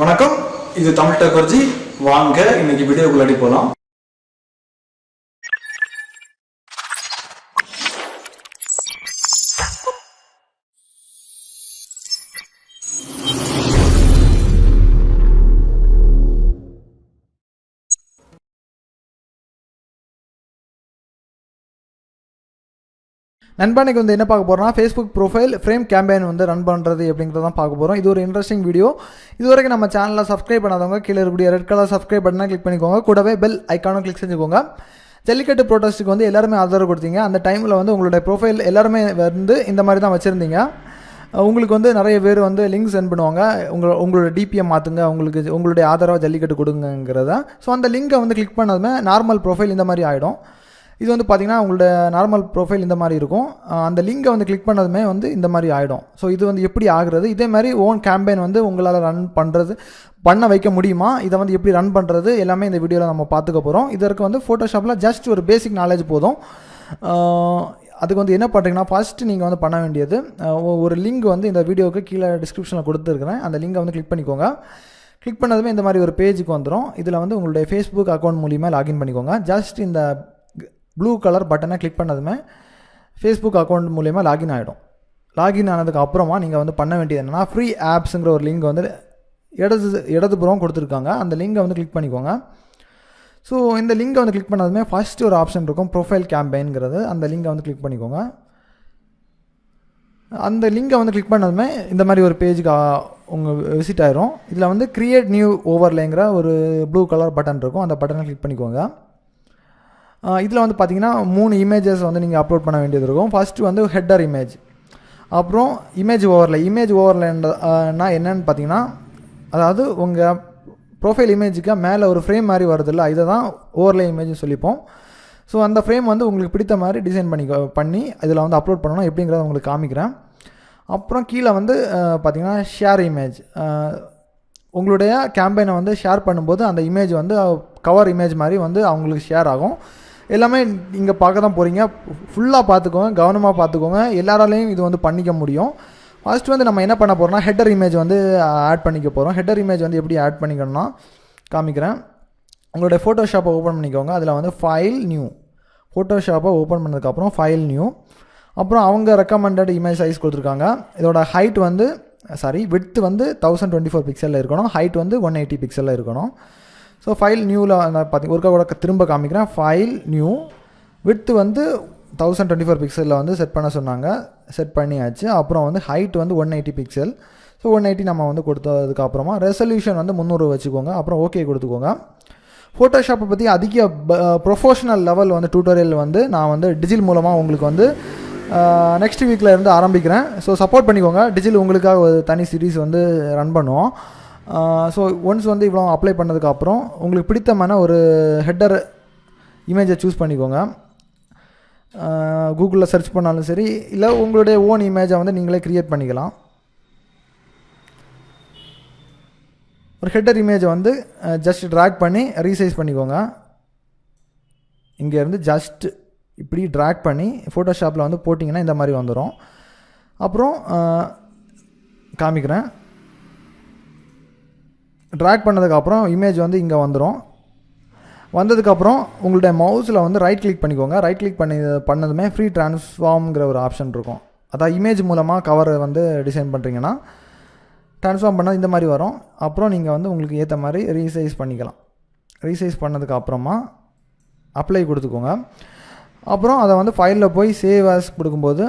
வணக்கம். இது தமிழ் டெக்னாலஜி. வாங்க இன்னைக்கு வீடியோக்குள்ளாடி போகலாம் நண்பனுக்கு வந்து என்ன பார்க்க போகிறோம்னா ஃபேஸ்புக் ப்ரொஃபைல் ஃப்ரேம் கேம்பெயின் வந்து ரன் பண்ணுறது அப்படிங்கிறத தான் பார்க்க போகிறோம் இது ஒரு இன்ட்ரெஸ்டிங் வீடியோ இது வரைக்கும் நம்ம சேனலில் சப்ஸ்கிரைப் பண்ணாதவங்க கீழே இருக்கக்கூடிய ரெட் கலர் சப்ஸ்கிரைப் பட்டனை கிளிக் பண்ணிக்கோங்க. கூடவே பெல் ஐக்கானும் கிளிக் செஞ்சுக்கோங்க. ஜல்லிக்கட்டு ப்ரோட்டஸ்ட்டுக்கு வந்து எல்லாருமே ஆதரவு கொடுத்தீங்க. அந்த டைமில் வந்து உங்களுடைய ப்ரொஃபைல் எல்லாருமே வந்து இந்த மாதிரி தான் வச்சுருந்தீங்க. உங்களுக்கு வந்து நிறைய பேர் வந்து லிங்க் சென்ட் பண்ணுவாங்க. உங்கள் உங்களோட டிபிஎம் மாற்றுங்க உங்களுக்கு உங்களுடைய ஆதரவை ஜல்லிக்கட்டு கொடுங்கிறத ஸோ அந்த லிங்கை வந்து கிளிக் பண்ணதுமே நார்மல் ப்ரொஃபைல் இந்த மாதிரி ஆகிடும் இது வந்து பார்த்தீங்கன்னா உங்களோட நார்மல் ப்ரொஃபைல் இந்த மாதிரி இருக்கும். அந்த லிங்கை வந்து கிளிக் பண்ணதுமே வந்து இந்த மாதிரி ஆகிடும் ஸோ இது வந்து எப்படி ஆகுறது? இதே மாதிரி ஓன் கேம்பெயின் வந்து உங்களால் ரன் பண்ணுறது பண்ண வைக்க முடியுமா? இதை வந்து எப்படி ரன் பண்ணுறது எல்லாமே இந்த வீடியோவில் நம்ம பார்த்துக்க போகிறோம் இதற்கு வந்து ஃபோட்டோஷாப்பில் ஜஸ்ட் ஒரு பேசிக் நாலேஜ் போதும். அதுக்கு வந்து என்ன பண்ணுறீங்கன்னா ஃபஸ்ட்டு நீங்கள் வந்து பண்ண வேண்டியது ஒரு லிங்க் வந்து இந்த வீடியோவுக்கு கீழே டிஸ்கிரிப்ஷனில் கொடுத்துருக்குறேன். அந்த லிங்கை வந்து கிளிக் பண்ணிக்கோங்க. கிளிக் பண்ணதுமே இந்த மாதிரி ஒரு பேஜுக்கு வந்துடும் இதில் வந்து உங்களுடைய ஃபேஸ்புக் அக்கௌண்ட் மூலியமாக லாகின் பண்ணிக்கோங்க. ஜஸ்ட் இந்த ப்ளூ கலர் பட்டனை கிளிக் பண்ணதுமே ஃபேஸ்புக் அக்கௌண்ட் மூலிமா லாகின் ஆகிடும் லாகின் ஆனதுக்கு அப்புறமா நீங்கள் வந்து பண்ண வேண்டியது என்னென்னா ஃப்ரீ ஆப்ஸுங்கிற ஒரு லிங்க் வந்து இடது இடதுபுறம் கொடுத்துருக்காங்க. அந்த லிங்கை வந்து கிளிக் பண்ணிக்கோங்க. ஸோ இந்த லிங்கை வந்து கிளிக் பண்ணதுமே ஃபஸ்ட்டு ஒரு ஆப்ஷன் இருக்கும் ப்ரொஃபைல் கேம்பெயின்ங்கிறது அந்த லிங்கை வந்து கிளிக் பண்ணிக்கோங்க. அந்த லிங்கை வந்து கிளிக் பண்ணதுமே இந்த மாதிரி ஒரு பேஜுக்கு உங்கள் விசிட் ஆயிரும். இதில் வந்து க்ரியேட் நியூ ஓவர்லேங்கிற ஒரு ப்ளூ கலர் பட்டன் இருக்கும். அந்த பட்டனை கிளிக் பண்ணிக்கோங்க. இதில் வந்து பார்த்தீங்கன்னா மூணு இமேஜஸ் வந்து நீங்கள் அப்லோட் பண்ண வேண்டியது இருக்கும். ஃபஸ்ட்டு வந்து ஹெட்டர் இமேஜ் அப்புறம் இமேஜ் ஓவரில் இமேஜ் ஓவர்லேன்னா என்னன்னு பார்த்தீங்கன்னா அதாவது உங்கள் ப்ரொஃபைல் இமேஜுக்கு மேலே ஒரு ஃப்ரேம் மாதிரி வருதுல்ல இதை தான் ஓவர்லே இமேஜ்னு சொல்லிப்போம். ஸோ அந்த ஃப்ரேம் வந்து உங்களுக்கு பிடித்த மாதிரி டிசைன் பண்ணி பண்ணி இதில் வந்து அப்லோட் பண்ணணும் எப்படிங்கிறத உங்களுக்கு காமிக்கிறேன். அப்புறம் கீழே வந்து பார்த்திங்கன்னா பார்த்தீங்கன்னா ஷேர் இமேஜ் உங்களுடைய கேம்பெயினை வந்து ஷேர் பண்ணும்போது அந்த இமேஜ் வந்து கவர் இமேஜ் மாதிரி வந்து அவங்களுக்கு ஷேர் ஆகும். எல்லாமே இங்கே பார்க்க தான் போகிறீங்க ஃபுல்லாக பார்த்துக்கோங்க கவனமாக பார்த்துக்கோங்க. எல்லாராலையும் இது வந்து பண்ணிக்க முடியும். ஃபர்ஸ்ட் வந்து நம்ம என்ன பண்ண போகிறோம்னா ஹெட்டர் இமேஜ் வந்து ஆட் பண்ணிக்க போகிறோம் ஹெட்டர் இமேஜ் வந்து எப்படி ஆட் பண்ணிக்கணும்னா காமிக்கிறேன். உங்களுடைய ஃபோட்டோஷாப்பை ஓப்பன் பண்ணிக்கோங்க. அதில் வந்து ஃபைல் நியூ ஃபோட்டோஷாப்பை ஓப்பன் பண்ணதுக்கப்புறம் ஃபைல் நியூ அப்புறம் அவங்க ரெக்கமெண்டட் இமேஜ் சைஸ் கொடுத்துருக்காங்க. இதோட ஹைட் வந்து சாரி விட்த் வந்து தௌசண்ட் டுவெண்ட்டி ஃபோர் பிக்சலில் இருக்கணும். ஹைட் வந்து ஒன் எயிட்டி பிக்சலில் இருக்கணும். ஸோ ஃபைல் நியூவில் பார்த்தி ஒருக்கா கூட திரும்ப காமிக்கிறேன். ஃபைல் நியூ வித்து வந்து தௌசண்ட் டுவெண்ட்டி ஃபோர் பிக்சலில் வந்து செட் பண்ண சொன்னாங்க. செட் பண்ணியாச்சு. அப்புறம் வந்து ஹைட் வந்து one eighty pixel so one eighty நம்ம வந்து கொடுத்ததுக்கு அப்புறமா ரெசல்யூஷன் வந்து முந்நூறு வச்சுக்கோங்க. அப்புறம் ஓகே கொடுத்துக்கோங்க. ஃபோட்டோஷாப்பை பற்றி அதிக ப்ரொஃபஷனல் லெவல் வந்து டியூட்டோரியல் வந்து நான் வந்து டிஜில் மூலமாக உங்களுக்கு வந்து நெக்ஸ்ட் வீக்கில் இருந்து ஆரம்பிக்கிறேன். ஸோ சப்போர்ட் பண்ணிக்கோங்க. டிஜில் உங்களுக்காக ஒரு தனி சீரீஸ் வந்து ரன் பண்ணுவோம். ஸோ ஒன்ஸ் வந்து இவ்வளோ அப்ளை பண்ணதுக்கப்புறம் உங்களுக்கு பிடித்தமான ஒரு ஹெட்டர் இமேஜை சூஸ் பண்ணிக்கோங்க. கூகுளில் சர்ச் பண்ணாலும் சரி இல்லை உங்களுடைய ஓன் இமேஜை வந்து நீங்களே க்ரியேட் பண்ணிக்கலாம். ஒரு ஹெட்டர் இமேஜை வந்து ஜஸ்ட் ட்ராக் பண்ணி ரீசைஸ் பண்ணிக்கோங்க. இங்கேருந்து ஜஸ்ட் இப்படி ட்ராக் பண்ணி ஃபோட்டோஷாப்பில் வந்து போட்டிங்கன்னா இந்த மாதிரி வந்துடும் அப்புறம் காமிக்கிறேன். ட்ராக் பண்ணதுக்கப்புறம் இமேஜ் வந்து இங்கே வந்துடும் வந்ததுக்கப்புறம் உங்களுடைய மவுஸில் வந்து ரைட் கிளிக் பண்ணிக்கோங்க. ரைட் கிளிக் பண்ணி பண்ணதுமே ஃப்ரீ ட்ரான்ஸ்ஃபார்ம்ங்கிற ஒரு ஆப்ஷன் இருக்கும். அதான் இமேஜ் மூலமாக கவர் வந்து டிசைன் பண்ணுறீங்கன்னா ட்ரான்ஸ்ஃபார்ம் பண்ணால் இந்த மாதிரி வரும். அப்புறம் நீங்கள் வந்து உங்களுக்கு ஏற்ற மாதிரி ரீசைஸ் பண்ணிக்கலாம். ரீசைஸ் பண்ணதுக்கு அப்புறமா அப்ளை கொடுத்துக்கோங்க. அப்புறம் அதை வந்து ஃபைலில் போய் சேவ் ஆஸ் கொடுக்கும்போது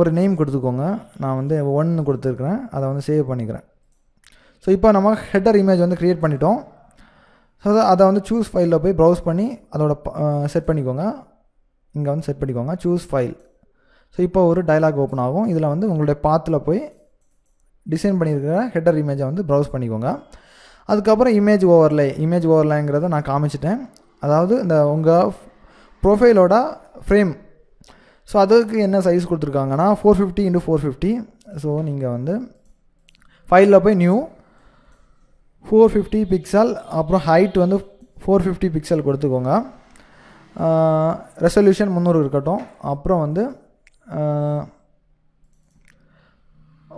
ஒரு நேம் கொடுத்துக்கோங்க. நான் வந்து ஒன்று கொடுத்துருக்குறேன். அதை வந்து சேவ் பண்ணிக்கிறேன். ஸோ இப்போ நம்ம ஹெட்டர் இமேஜ் வந்து க்ரியேட் பண்ணிட்டோம். ஸோ அதை வந்து சூஸ் ஃபைலில் போய் ப்ரௌஸ் பண்ணி அதோட செட் பண்ணிக்கோங்க. இங்கே வந்து செட் பண்ணிக்கோங்க. சூஸ் ஃபைல் ஸோ இப்போ ஒரு டைலாக் ஓப்பன் ஆகும். இதில் வந்து உங்களுடைய பாத்தில் போய் டிசைன் பண்ணியிருக்கிற ஹெட்டர் இமேஜை வந்து ப்ரௌஸ் பண்ணிக்கோங்க. அதுக்கப்புறம் இமேஜ் ஓவர்லே இமேஜ் ஓவர்லேங்கிறத நான் காமிச்சிட்டேன். அதாவது இந்த உங்கள் ப்ரொஃபைலோட ஃப்ரேம் ஸோ அதுக்கு என்ன சைஸ் கொடுத்துருக்காங்கன்னா four fifty into four fifty so நீங்கள் வந்து ஃபைலில் போய் நியூ ஃபோர் ஃபிஃப்டி பிக்சல் அப்புறம் ஹைட் வந்து ஃபோர் ஃபிஃப்டி பிக்சல் கொடுத்துக்கோங்க. ரெசல்யூஷன் முந்நூறு இருக்கட்டும். அப்புறம் வந்து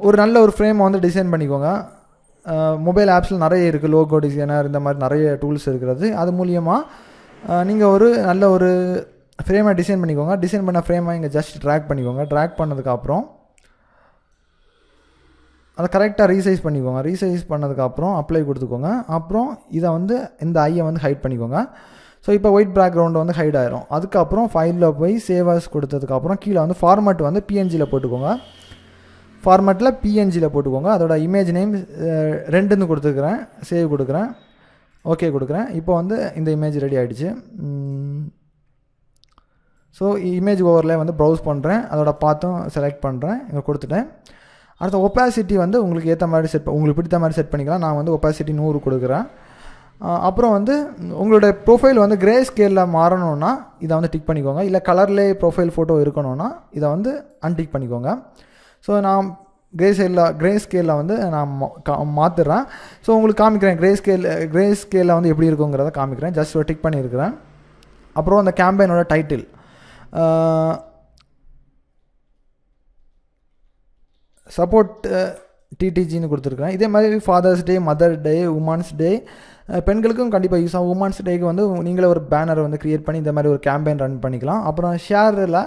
ஒரு நல்ல ஒரு ஃப்ரேம் வந்து டிசைன் பண்ணிக்கோங்க. மொபைல் ஆப்ஸில் நிறைய இருக்குது லோகோ டிசைனர் இந்த மாதிரி நிறைய டூல்ஸ் இருக்கிறது. அது மூலியமாக நீங்கள் ஒரு நல்ல ஒரு ஃப்ரேமை டிசைன் பண்ணிக்கோங்க. டிசைன் பண்ண ஃப்ரேமை இங்கே ஜஸ்ட் ட்ராக் பண்ணிக்கோங்க. ட்ராக் பண்ணதுக்கப்புறம் அதை கரெக்டாக ரீசைஸ் பண்ணிக்கோங்க. ரீசைஸ் பண்ணதுக்கப்புறம் அப்ளை கொடுத்துக்கோங்க. அப்புறம் இதை வந்து இந்த ஐயை வந்து ஹைட் பண்ணிக்கோங்க. ஸோ இப்போ ஒயிட் பேக்ரவுண்டு வந்து ஹைட் ஆயிரும். அதுக்கப்புறம் ஃபைலில் போய் சேவர்ஸ் கொடுத்ததுக்கப்புறம் கீழே வந்து ஃபார்மேட் வந்து பிஎன்ஜியில் போட்டுக்கோங்க. ஃபார்மேட்டில் பிஎன்ஜியில் போட்டுக்கோங்க. அதோட இமேஜ் நேம் ரெண்டுன்னு கொடுத்துருக்குறேன் சேவ் கொடுக்குறேன். ஓகே கொடுக்குறேன். இப்போ வந்து இந்த இமேஜ் ரெடி ஆகிடுச்சு ஸோ இமேஜ் ஓவரில் வந்து ப்ரௌஸ் பண்ணுறேன் அதோட பார்த்தும் செலக்ட் பண்ணுறேன் இங்கே கொடுத்துட்டேன். அடுத்த ஒப்பாசிட்டி வந்து உங்களுக்கு ஏற்ற மாதிரி செட் உங்களுக்கு பிடித்த மாதிரி செட் பண்ணிக்கலாம். நான் வந்து ஒப்பாசிட்டி நூறு கொடுக்குறேன். அப்புறம் வந்து உங்களுடைய ப்ரொஃபைல் வந்து கிரே ஸ்கேலில் மாறணும்னா இதை வந்து டிக் பண்ணிக்கோங்க. இல்லை கலர்லேயே ப்ரொஃபைல் ஃபோட்டோ இருக்கணும்னா இதை வந்து அன்டிக் பண்ணிக்கோங்க. ஸோ நான் கிரே ஸ்கேலில் கிரே ஸ்கேலில் வந்து நான் மாற்றுறேன் ஸோ உங்களுக்கு காமிக்கிறேன் கிரே ஸ்கேல் கிரே ஸ்கேலில் வந்து எப்படி இருக்குங்கிறத காமிக்கிறேன். ஜஸ்ட் ஒரு டிக் பண்ணியிருக்கிறேன். அப்புறம் அந்த கேம்பெயினோட டைட்டில் சப்போர்ட் டிடிஜின்னு uh, கொடுத்துருக்கேன் இதே மாதிரி father's day mother day women's day பெண்களுக்கும் கண்டிப்பாக யூஸ் ஆகும். உமன்ஸ் டேக்கு வந்து நீங்களே ஒரு பேனரை வந்து க்ரியேட் பண்ணி இந்த மாதிரி ஒரு கேம்பெயின் ரன் பண்ணிக்கலாம். அப்புறம் ஷேரில்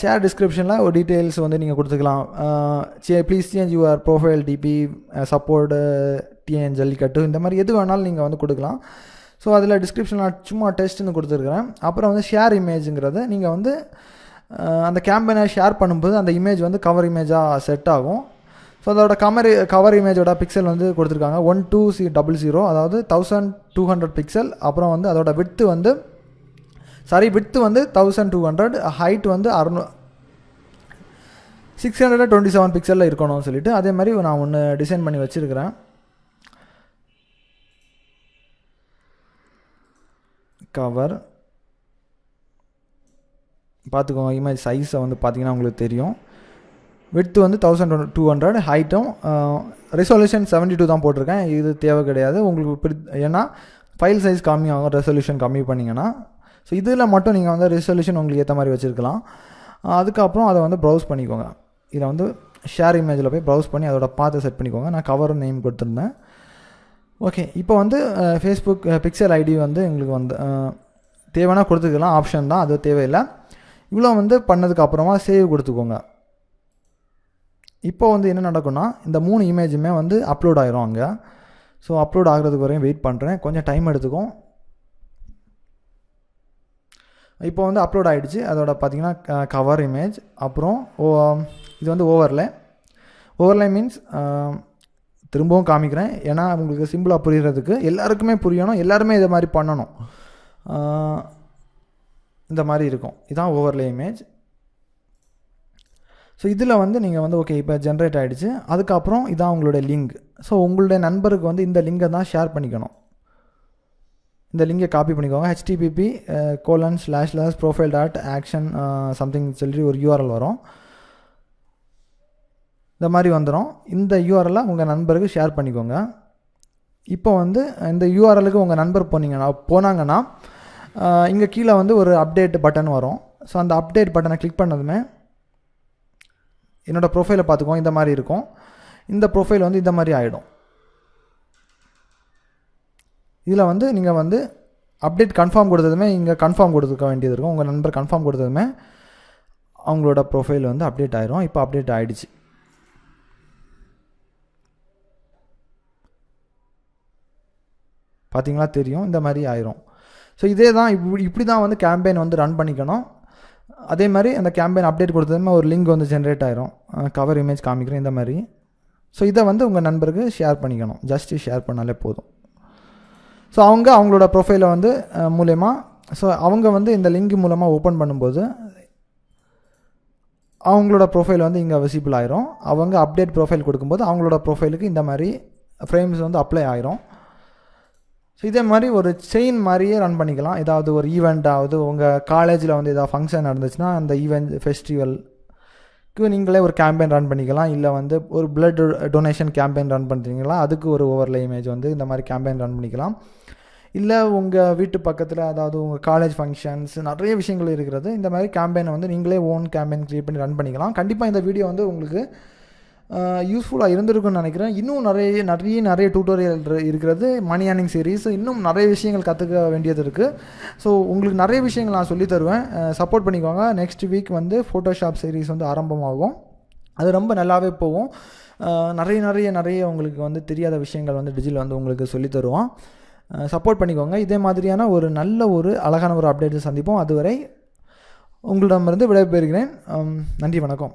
ஷேர் டிஸ்கிரிப்ஷனில் ஒரு டீட்டெயில்ஸ் வந்து நீங்கள் கொடுத்துக்கலாம். Say please change your profile DP support TN Jallikattu இந்த மாதிரி எது வேணாலும் நீங்கள் வந்து கொடுக்கலாம். ஸோ அதில் டிஸ்கிரிப்ஷனில் சும்மா டெஸ்ட்டுன்னு கொடுத்துருக்குறேன். அப்புறம் வந்து ஷேர் இமேஜுங்கிறத நீங்கள் வந்து அந்த கேம்பெயினை ஷேர் பண்ணும்போது அந்த இமேஜ் வந்து கவர் இமேஜாக செட் ஆகும். ஸோ அதோட கமர் கவர் இமேஜோட பிக்சல் வந்து கொடுத்துருக்காங்க. One two C double zero அதாவது தௌசண்ட் டூ ஹண்ட்ரட் பிக்சல் அப்புறம் வந்து அதோட வித்து வந்து சாரி வித்து வந்து தௌசண்ட் டூ ஹண்ட்ரட் ஹைட் வந்து அறுநூ சிக்ஸ் ஹண்ட்ரட் டுவெண்ட்டி செவன் பிக்சலில் இருக்கணும்னு சொல்லிட்டு அதே மாதிரி நான் ஒன்று டிசைன் பண்ணி வச்சுருக்கிறேன். கவர் பார்த்துக்கோங்க இமேஜ் சைஸை வந்து பார்த்தீங்கன்னா உங்களுக்கு தெரியும். விட்த்து வந்து தௌசண்ட் டூ ஹண்ட்ரட் ஹைட்டும் ரெசல்யூஷன் செவன்ட்டி டூ தான் போட்டிருக்கேன். இது தேவை கிடையாது. உங்களுக்கு பிடி ஏன்னா ஃபைல் சைஸ் கம்மி ஆகும் ரெசல்யூஷன் கம்மி பண்ணிங்கன்னா. ஸோ இதில் மட்டும் நீங்கள் வந்து ரெசல்யூஷன் உங்களுக்கு ஏற்ற மாதிரி வச்சுருக்கலாம். அதுக்கப்புறம் அதை வந்து ப்ரௌஸ் பண்ணிக்கோங்க. இதை வந்து ஷேர் இமேஜில் போய் ப்ரௌஸ் பண்ணி அதோட பார்த்து செட் பண்ணிக்கோங்க. நான் கவர் நேம் கொடுத்துருந்தேன். ஓகே இப்போ வந்து ஃபேஸ்புக் பிக்சல் ஐடி வந்து எங்களுக்கு வந்து தேவைன்னா கொடுத்துக்கலாம். ஆப்ஷன் தான் அது தேவையில்லை. இவ்வளோ வந்து பண்ணதுக்கு அப்புறமா சேவ் கொடுத்துக்கோங்க. இப்போ வந்து என்ன நடக்கும்னா இந்த மூணு இமேஜுமே வந்து அப்லோட் ஆயிரும் அங்கே. ஸோ அப்லோட் ஆகிறதுக்கு வரையும் வெயிட் பண்ணுறேன் கொஞ்சம் டைம் எடுத்துக்கும் இப்போ வந்து அப்லோட் ஆகிடுச்சு அதோட பார்த்திங்கன்னா கவர் இமேஜ் அப்புறம் ஓ இது வந்து ஓவர்லே ஓவரில் மீன்ஸ் திரும்பவும் காமிக்கிறேன். ஏன்னா உங்களுக்கு சிம்பிளாக புரிகிறதுக்கு எல்லாருக்குமே புரியணும். எல்லாருமே இதை மாதிரி பண்ணணும். இந்த மாதிரி இருக்கும். இதுதான் ஓவர்லே இமேஜ் ஸோ இதில் வந்து நீங்கள் வந்து ஓகே இப்போ ஜென்ரேட் ஆகிடுச்சு அதுக்கப்புறம் இதான் உங்களுடைய லிங்க் ஸோ உங்களுடைய நண்பருக்கு வந்து இந்த லிங்கை தான் ஷேர் பண்ணிக்கணும். இந்த லிங்கை காப்பி பண்ணிக்கோங்க. HTTP colon slash slash profile dot action something சொல்லி ஒரு யூஆர்எல் வரும். இந்த மாதிரி வந்துடும் இந்த யூஆர்எலை உங்கள் நண்பருக்கு ஷேர் பண்ணிக்கோங்க. இப்போ வந்து இந்த யூஆர்எலுக்கு உங்கள் நண்பர் போனீங்கன்னா போனாங்கன்னா இங்கே கீழே வந்து ஒரு அப்டேட் பட்டன் வரும். ஸோ அந்த அப்டேட் பட்டனை கிளிக் பண்ணதுமே என்னோடய ப்ரொஃபைலை பார்த்துக்கோங்க இந்த மாதிரி இருக்கும். இந்த ப்ரொஃபைல் வந்து இந்த மாதிரி ஆகிடும் இதில் வந்து நீங்கள் வந்து அப்டேட் கன்ஃபார்ம் கொடுத்ததுமே இங்கே கன்ஃபார்ம் கொடுத்துக்க வேண்டியது இருக்கும். உங்கள் நண்பர் கன்ஃபார்ம் கொடுத்ததுமே அவங்களோட ப்ரொஃபைல் வந்து அப்டேட் ஆயிரும். இப்போ அப்டேட் ஆகிடுச்சு பார்த்தீங்களா? தெரியும். இந்த மாதிரி ஆயிரும். ஸோ இதே தான் இப்படி இப்படி தான் வந்து கேம்பெயின் வந்து ரன் பண்ணிக்கணும். அதே மாதிரி அந்த கேம்பெயின் அப்டேட் கொடுத்ததுமே ஒரு லிங்க் வந்து ஜென்ரேட் ஆயிரும். கவர் இமேஜ் காமிக்கிறேன் இந்த மாதிரி. ஸோ இதை வந்து உங்கள் நண்பருக்கு ஷேர் பண்ணிக்கணும். ஜஸ்ட் ஷேர் பண்ணாலே போதும். ஸோ அவங்க அவங்களோட ப்ரொஃபைலை வந்து மூலயமா ஸோ அவங்க வந்து இந்த லிங்க் மூலமாக ஓப்பன் பண்ணும்போது அவங்களோட ப்ரொஃபைல் வந்து இங்கே விசிபிள் ஆயிரும். அவங்க அப்டேட் ப்ரொஃபைல் கொடுக்கும்போது அவங்களோட ப்ரொஃபைலுக்கு இந்த மாதிரி ஃப்ரேம்ஸ் வந்து அப்ளை ஆயிரும். ஸோ இதே மாதிரி ஒரு செயின் மாதிரியே ரன் பண்ணிக்கலாம். ஏதாவது ஒரு ஈவெண்ட்டாவது உங்கள் காலேஜில் வந்து ஏதாவது ஃபங்க்ஷன் நடந்துச்சுன்னா அந்த ஈவெண்ட் ஃபெஸ்டிவலுக்கு நீங்களே ஒரு கேம்பெயின் ரன் பண்ணிக்கலாம். இல்லை வந்து ஒரு பிளட் டொனேஷன் கேம்பெயின் ரன் பண்ணுறீங்களா அதுக்கு ஒரு ஓவர்லே இமேஜ் வந்து இந்த மாதிரி கேம்பெயின் ரன் பண்ணிக்கலாம். இல்லை உங்கள் வீட்டு பக்கத்தில் அதாவது உங்கள் காலேஜ் ஃபங்க்ஷன்ஸ் நிறைய விஷயங்கள் இருக்கிறது. இந்த மாதிரி கேம்பெயினை வந்து நீங்களே ஓன் கேம்பெயின் க்ரியேட் பண்ணி ரன் பண்ணிக்கலாம். கண்டிப்பாக இந்த வீடியோ வந்து உங்களுக்கு யூஸ்ஃபுல்லாக இருந்திருக்குன்னு நினைக்கிறேன். இன்னும் நிறைய நிறைய நிறைய டியூட்டோரியல் இருக்கிறது மணி ஏர்னிங் சீரீஸ் இன்னும் நிறைய விஷயங்கள் கற்றுக்க வேண்டியது இருக்குது ஸோ உங்களுக்கு நிறைய விஷயங்கள் நான் சொல்லி தருவேன். சப்போர்ட் பண்ணிக்கோங்க. நெக்ஸ்ட் வீக் வந்து ஃபோட்டோஷாப் சீரீஸ் வந்து ஆரம்பமாகும். அது ரொம்ப நல்லாவே போகும். நிறைய நிறைய நிறைய உங்களுக்கு வந்து தெரியாத விஷயங்கள் வந்து டிஜில் வந்து உங்களுக்கு சொல்லி தருவோம் சப்போர்ட் பண்ணிக்கோங்க. இதே மாதிரியான ஒரு நல்ல ஒரு அழகான ஒரு அப்டேட்டை சந்திப்போம். அதுவரை உங்களிடமிருந்து விடைபெறுகிறேன். நன்றி வணக்கம்.